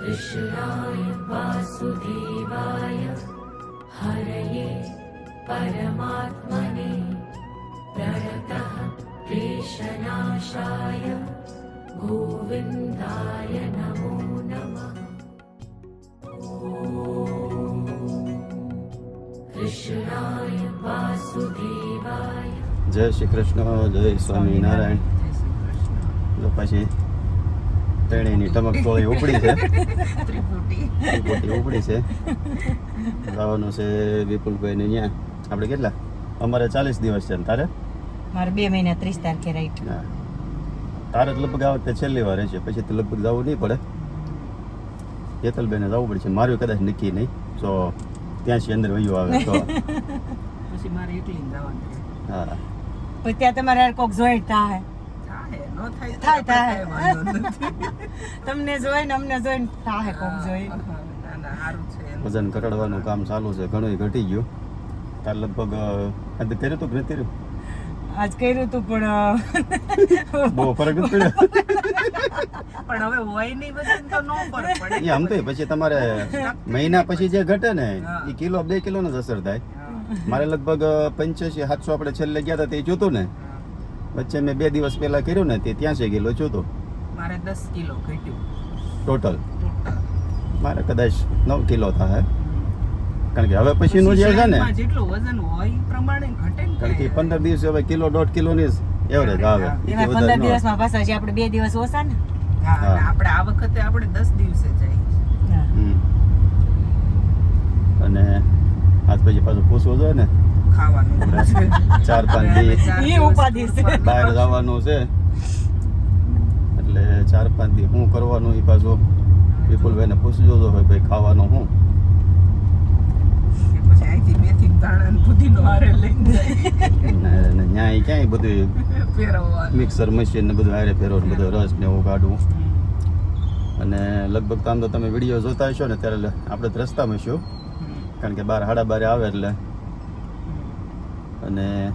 कृष्णाय वासुदेवाय हरये परमात्मने प्रणतः क्लेशनाशाय गोविन्दाय नमो नमः कृष्णाय वासुदेवाय જય શ્રી કૃષ્ણ જય સ્વામિનારાયણ જો પછી તેણીની ટમક ટોળી ઉપડી છે. ત્રિપુટી. ઉપડી છે. જવાનું છે વિપુલભાઈને ત્યાં આપણે કેટલા? અમારે ચાલીસ દિવસ છે ને તારે? મારે બે મહિના ત્રીસ તારીખે રાઈટ. હા. તારે લગભગ આ વખતે છેલ્લી વાર છે પછી તો લગભગ જવું નહીં પડે. હેતલબેને જવું પડશે મારું કદાચ નક્કી નહીં. તો ત્યાંથી અંદર વયું આવે તો. પછી મારે એકલી જવાનું હા. પછી ત્યાં તમારે કોક જોઈન્ટ થાય. થાય થાય થાય. તમને જોઈને અમને જોઈને થાય કોક જોઈ ના ના સારું છે એનું. વજન ઘટાડવાનું કામ ચાલુ છે ઘણું ઘટી ગયું. તાર લગભગ આજે કર્યું હતું નથી કર્યું આજ કર્યું તું પણ બહુ ફરક નથી પડ્યો. પણ હવે હોય નહીં વજન તો નો ફરક પડે. એ આમ તો પછી તમારે મહિના પછી જે ઘટે ને એ કિલો બે કિલો જ અસર થાય. મારે લગભગ પંચ્યાસી સાતસો આપણે છેલ્લે ગયા હતા તે જોતું ને વચ્ચે મેં બે દિવસ પહેલા કર્યું ને તે ત્યાં છે કિલો તો. મારે દસ કિલો ઘટ્યું. ટોટલ મારે કદાચ નવ કિલો થાય. કારણ કે હવે પછીનું જે છે ને જેટલું વજન હોય પ્રમાણે ઘટે ને કારણ કે પંદર દિવસે હવે કિલો દોઢ કિલોની એવરેજ આવે. એમાં પંદર ન દિવસમાં પાછા છે આપણે બે દિવસ ઓછા ને. હા. આપણે આ વખતે આપણે દસ દિવસે જઈએ અને આજ પછી પાછું પૂછવું જોઈએ ને. ખાવાનું ચાર પાંચ દી ચાર ઉપાધિ છે. બહાર જવાનું છે. એટલે ચાર પાંચ દી શું કરવાનું એ પાછું. વિપુલભાઈને પૂછજો તો ભાઈ ભાઈ ખાવાનું પછી ઈ ક્યાંય બધું મિક્સર મશીન ને બધું હારે ફેરવો બધો રસ ને એવું કાઢવું. અને લગભગ તો આમ તો તમે વીડિયો જોતા હશો ને ત્યારે આપણે રસ્તામાં છું કારણ કે બાર હાડા બારે આવે એટલે અને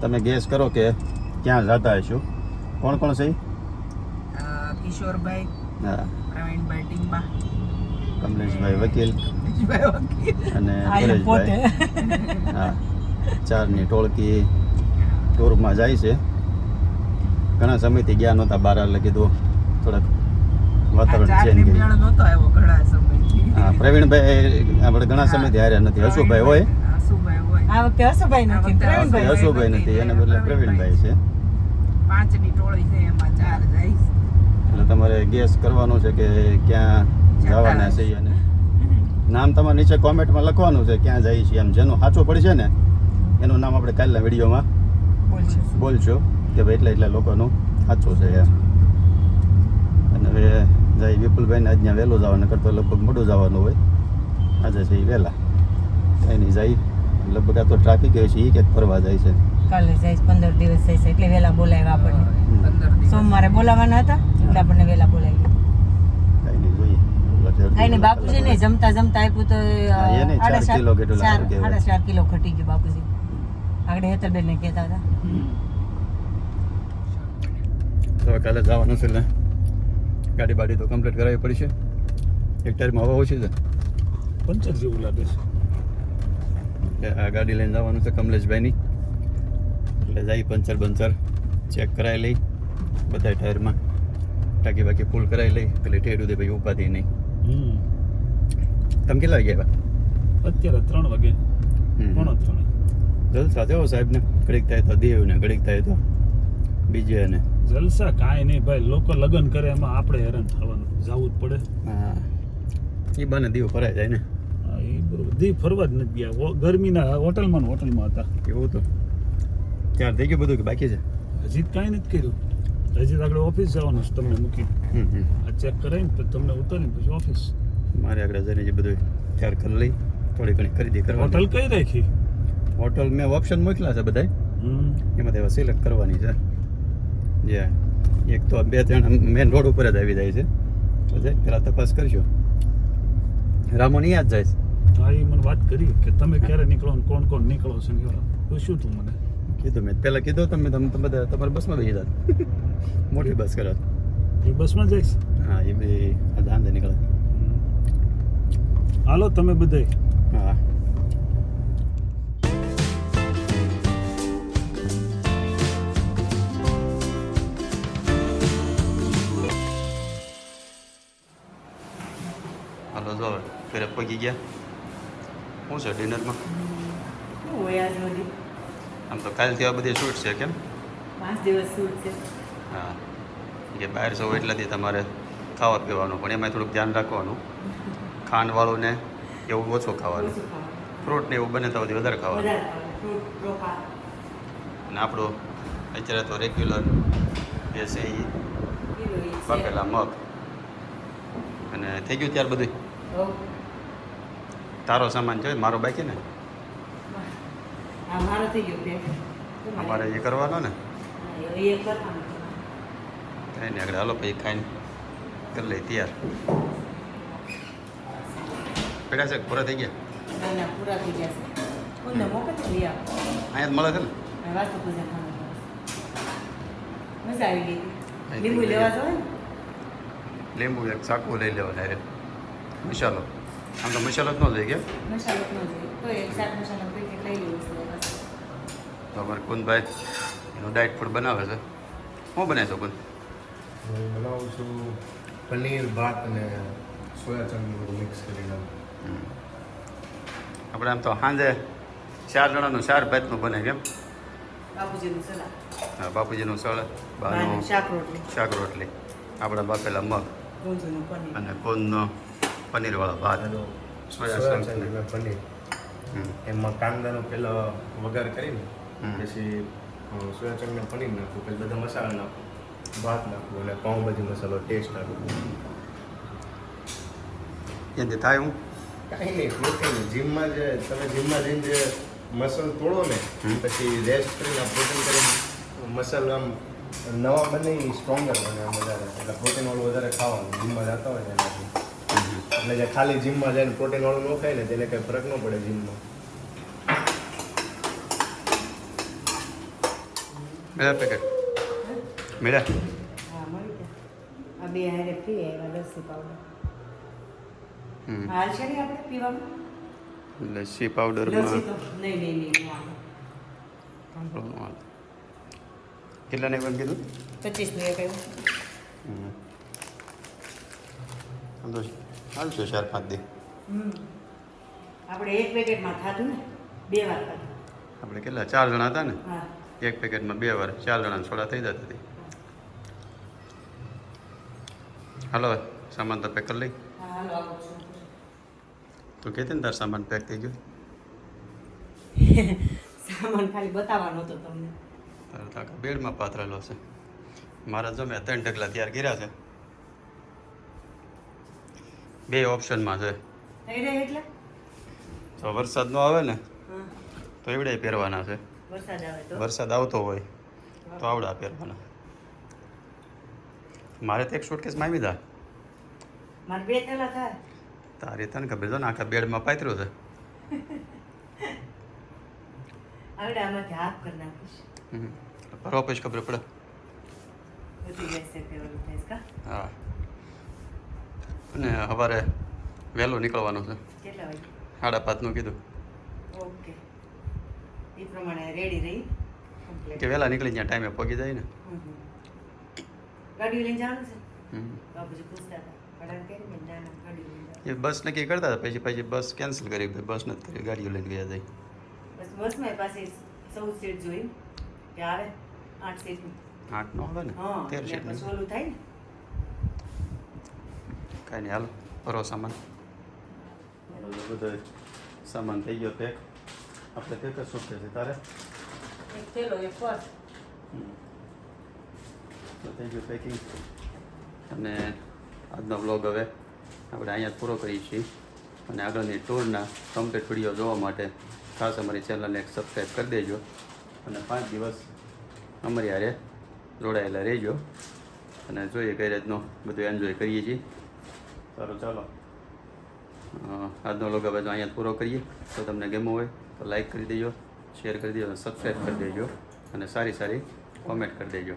તમે ગેસ કરો કે ક્યાં જતા હશો કોણ કોણ છે? કિશોરભાઈ હા. પ્રવીણભાઈ ટીમ્બા. કમલેશભાઈ વકીલ. અને પરેશભાઈ. હા. ચારની ટોળકી ટૂરમાં જાય છે. ઘણા સમયથી ગયા નહોતા બાર એટલે કીધું થોડાક વાતાવરણ ચેન્જ સમયથી. હા પ્રવીણભાઈ આપણે ઘણા સમયથી હાર્યા નથી. હસુભાઈ હોય. આ વખતે હસુભાઈ નથી પ્રવીણભાઈ હસુભાઈ. નથી. એને બદલે પ્રવીણભાઈ છે. પાંચની ટોળી છે એમાં ચાર જાય. એટલે તમારે ગેસ કરવાનું છે કે ક્યાં જવાના છે અને? નામ તમારે નીચે કોમેન્ટમાં લખવાનું છે ક્યાં જાય છે એમ. જેનો સાચો પડશે ને એનું નામ આપણે કાલના વિડીયોમાં બોલશો. કે ભાઈ એટલા એટલા લોકોનું સાચું છે એમ. અને હવે જાય વિપુલભાઈને આજ ત્યાં વહેલું જવાનું કરતો લગભગ મોડું જવાનું હોય. આજે છે એ વહેલા. એની જાય લગભગ આ તો ટ્રાફિક છે એ કે ફરવા જાય છે. કાલે જાય પંદર દિવસ જાય છે એટલે વહેલા બોલાવ્યા આપણને. સોમવારે બોલાવવાના હતા એટલે આપણને વહેલા બોલાવી કાંઈ નહીં બાપુજી ને જમતા જમતા આપ્યું તો ચાર કિલો. સાડા ચાર કિલો ઘટી ગયું બાપુજી. આગળ હેતલબેન ને કહેતા હતા. તો કાલે જવાનું છે એટલે ગાડી બાડી તો કમ્પ્લીટ કરાવવી પડશે. એક ટાયરમાં હવા ઓછી છે. પંચર જેવું લાગે છે. એટલે આ ગાડી લઈને જવાનું છે કમલેશભાઈની. એટલે જઈ પંચર બંચર ચેક કરાવી લઈ બધા ટાયરમાં. ટાંકી બાકી ફૂલ કરાવી લઈ એટલે ઠેર દે ભાઈ ઉપાધિ નહીં તમે કેટલા વાગે આવ્યા? અત્યારે ત્રણ વાગે. પોણો ત્રણ. જલસા થયો સાહેબને? ઘડીક થાય તો દેવ ને ઘડીક થાય તો બીજે ને જલસા કાંઈ નહીં ભાઈ લોકો લગ્ન કરે એમાં આપણે હેરાન થવાનું જવું જ પડે. હા. એ બને દીવ ફરાઈ જાય ને. બરોબર. દી ફરવા જ નથી ગયા. ગરમીના હોટલમાં હોટલમાં હતા. એવું તો. ત્યાર થઈ ગયું બધું કે બાકી છે? હજી કાંઈ નથી કર્યું. હજી આગળ ઓફિસ જવાનું છે તમને મૂકી આ ચેક કરાવીને પછી તમને ઉતારીને પછી ઓફિસ. મારે આગળ જઈને જે બધું ત્યાર કરી લઈ થોડી ઘણી ખરીદી હોટલ કરવાની કઈ રાખી? હોટલ મેં ઓપ્શન મોકલ્યા છે બધાય. હમ. એમાં એવા સિલેક્ટ કરવાની છે. જે એક તો બે ત્રણ મેન રોડ ઉપર જ આવી જાય છે. પેલા તપાસ કરજો. રામો નહીં યાદ જાય છે. હા એ મને વાત કરી કે તમે ક્યારે નીકળો ને કોણ કોણ નીકળો છો. પૂછ્યું તું મને? કીધું મેં. પહેલાં કીધું તમે તમે તમે બધા તમારી બસમાં બેસી જાત મોટી બસ કરો. એ બસમાં જઈશ? હા એ બે આ ધાંધે નીકળે. હાલો તમે બધે. હા. હાલો જો ફેરે ઘરે પગી ગયા. શું છે ડિનરમાં? આમ તો કાલથી આ બધી શૂટ છે કેમ? પાંચ દિવસ શું છે. હા. કે બહાર જવું એટલાથી તમારે ખાવા પીવાનું પણ એમાં થોડુંક ધ્યાન રાખવાનું. ખાંડવાળું ને એવું ઓછું ખાવાનું. ફ્રૂટ ને એવું બને તો વધારે ખાવાનું. અને આપણું અત્યારે તો રેગ્યુલર જે છે. એ. પાકેલા મગ. અને થઈ ગયું ત્યાર બધું. તારો સામાન જોઈએ મારો બાકી ને? અમારે એ કરવાનો ને? કઈ નહીં આગળ હાલો પછી ખાઈને કરી લઈ તૈયાર. પેડા છે પૂરા થઈ ગયા? ના ના અહીંયા જ મળે છે ને? લીંબુ ને? એક સાકું લઈ લેવાનું મસાલો આમ તો મસાલો જ ન મસાલો જોઈએ. તો એક શાક મસાલા પેકેટ લઈ લેવું છે તો અમારે કુંદભાઈ એનું ડાયટ ફૂડ બનાવે છે. શું બનાવે છે કુંદ હું બનાવું છું પનીર ભાત અને સોયા ચંકનું મિક્સ કરીને. આપણે આમ તો સાંજે ચાર જણાનું ચાર ભાતનું બને કેમ બાપુજીનું સલાડ. હા, બાપુજીનું સળ બાનું બાનું શાક રોટલી. શાક રોટલી. આપણા બાપેલા મગ અને કોનનો પનીરવાળો ભાત. સોયા પનીર. એમાં કાંદાનો પેલો વઘાર કરીને પછી અ, સોયા ચંક ને પનીર નાખું પછી બધા મસાલા નાખું ભાત નાખું અને પાઉંભાજી મસાલો ટેસ્ટ નાખું એનાથી થાય હું? કાંઈ નહીં પ્રોટીન જીમમાં જે તમે જીમમાં જઈને જે મસલ તોડો ને. પછી રેસ્ટ કરીને પ્રોટીન કરીને મસલ આમ નવા બને સ્ટ્રોંગર બને વધારે. એટલે પ્રોટીન વાળું વધારે ખાવાનું જીમમાં જતા હોય ને એનાથી. એટલે જે ખાલી જીમમાં જઈને પ્રોટીન વાળું ન ખાય ને તેને કંઈ ફરક ન પડે જીમમાં. મેળા પેકેટ મેળા. હા મળી ગયા. આ બે હારે ફ્રી આવ્યા લસ્સી પાવડર હમ. હાલ છે ને આપણે પીવામાં લસ્સી લસ્સી તો નહીં નહીં નહીં કેટલાને એમ કીધું? પચીસનું એક આવ્યું. તો હાલશું ચાર પાંચ દી. આપણે એક પેકેટમાં ખાધું ને બે વાર ખાધું. આપણે કેટલા? ચાર જણા હતા ને? એક પેકેટમાં બે વાર. ચાર જણા સોડા થઈ જતા હતી હાલો સામાન તો પેક કરી લઈ. તો કે તાર સામાન પેક થઈ ગયો? સામાન ખાલી બતાવવાનો હતો તમને. તારે બેડમાં પાથરેલો છે. મારા જો મેં ત્રણ ઢગલા ત્યાર કર્યા છે. બે ઓપ્શનમાં છે. તો એટલે? વરસાદ ન આવે ને તો એવડે પહેરવાના છે. વરસાદ આવે તો? વરસાદ આવતો હોય તો આવડા પહેરવાના. મારે તો એક સુટકેસમાં આવી દા મારે બે થેલા થાય. તારી તને ખબર છે ને આખા બેડમાં પાથર્યું છે. આગળ આમાંથી હાફ કરી નાખીશ. પછી ખબર પડે. હા. અને સવારે વહેલું નીકળવાનું છે. કેટલા વાગે? સાડા પાંચનું કીધું. ઓકે. એ પ્રમાણે રેડી રહી. કે વહેલા નીકળી જ્યાં ટાઈમે પહોંચી જાય ને. ગાડી લઈને જવાનું છે? એ બસ નક્કી કરતા હતા પછી પછી બસ કેન્સલ કરી બસ નથી કરી ગાડીઓ લઈને ગયા જાય બસ બસમાં પાસે ચૌદ સીટ જોઈ. કે આવે? આઠ સીટ આઠ નો આવે ને? તેર સીટ ઓલું થાય ને. કાંઈ નહીં હાલો ભરો સામાન. બધો સામાન થઈ ગયો પેક. આપણે પેક જ શું છે તારે? થઈ ગયું પેકિંગ અને આજનો બ્લોગ હવે આપણે અહીંયા પૂરો કરીએ છીએ. અને આગળની ટૂરના કમ્પ્લીટ વીડિયો જોવા માટે ખાસ અમારી ચેનલને એક સબસ્ક્રાઈબ કરી દેજો. અને પાંચ દિવસ અમારી હારે જોડાયેલા રહેજો. અને જોઈએ કઈ રીતનું બધું એન્જોય કરીએ છીએ. સારું ચાલો. આજનો લોગ હવે અહીંયા પૂરો કરીએ તો તમને ગેમો હોય તો લાઈક કરી દેજો શેર કરી દેજો અને સબસ્ક્રાઈબ કરી દેજો અને સારી સારી કોમેન્ટ કરી દેજો.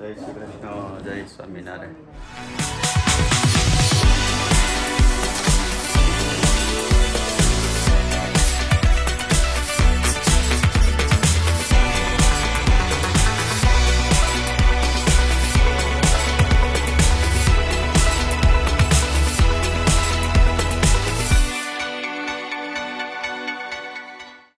જય શ્રી કૃષ્ણ. જય સ્વામિનારાયણ.